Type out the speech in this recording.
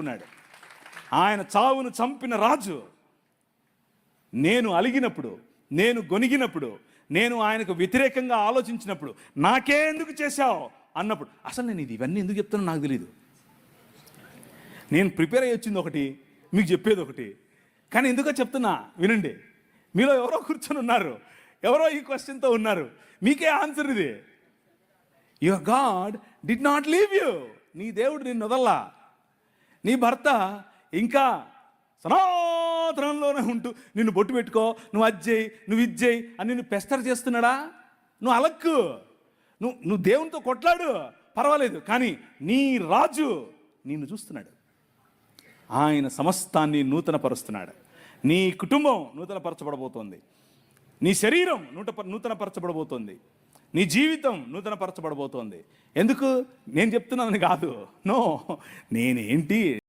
పెట్టుకున్నాడు ఆయన చావును చంపిన రాజు నేను అలిగినప్పుడు నేను గొనిగినప్పుడు నేను ఆయనకు వ్యతిరేకంగా ఆలోచించినప్పుడు నాకే ఎందుకు చేశావు అన్నప్పుడు అసలు నేను ఇది ఇవన్నీ ఎందుకు చెప్తానో నాకు తెలియదు నేను ప్రిపేర్ అయ్యి వచ్చింది ఒకటి మీకు చెప్పేది ఒకటి. కానీ ఎందుకో చెప్తున్నా వినండి. మీలో ఎవరో కూర్చొని ఉన్నారు ఎవరో ఈ క్వశ్చన్తో ఉన్నారు. మీకే ఆన్సర్ ఇది. Your god did not leave you నీ దేవుడు నిన్ను వదల్లా. నీ భర్త ఇంకా సనాతనంలోనే ఉంటూ నిన్ను బొట్టు పెట్టుకో నువ్వు అజ్జేయి నువ్వు ఇజ్జేయి అని నిన్ను పెస్తర్ చేస్తున్నాడా? నువ్వు అలక్కు. నువ్వు నువ్వు దేవునితో కొట్లాడు. పర్వాలేదు కానీ నీ రాజు నిన్ను చూస్తున్నాడు. ఆయన సమస్తాన్ని నూతనపరుస్తున్నాడు. నీ కుటుంబం నూతనపరచబడబోతోంది. నీ శరీరం నూట నూతనపరచబడబోతోంది. నీ జీవితం నూతనపరచబడబోతోంది. ఎందుకు? నేను చెప్తున్నానని కాదు. నో. నేనేంటి?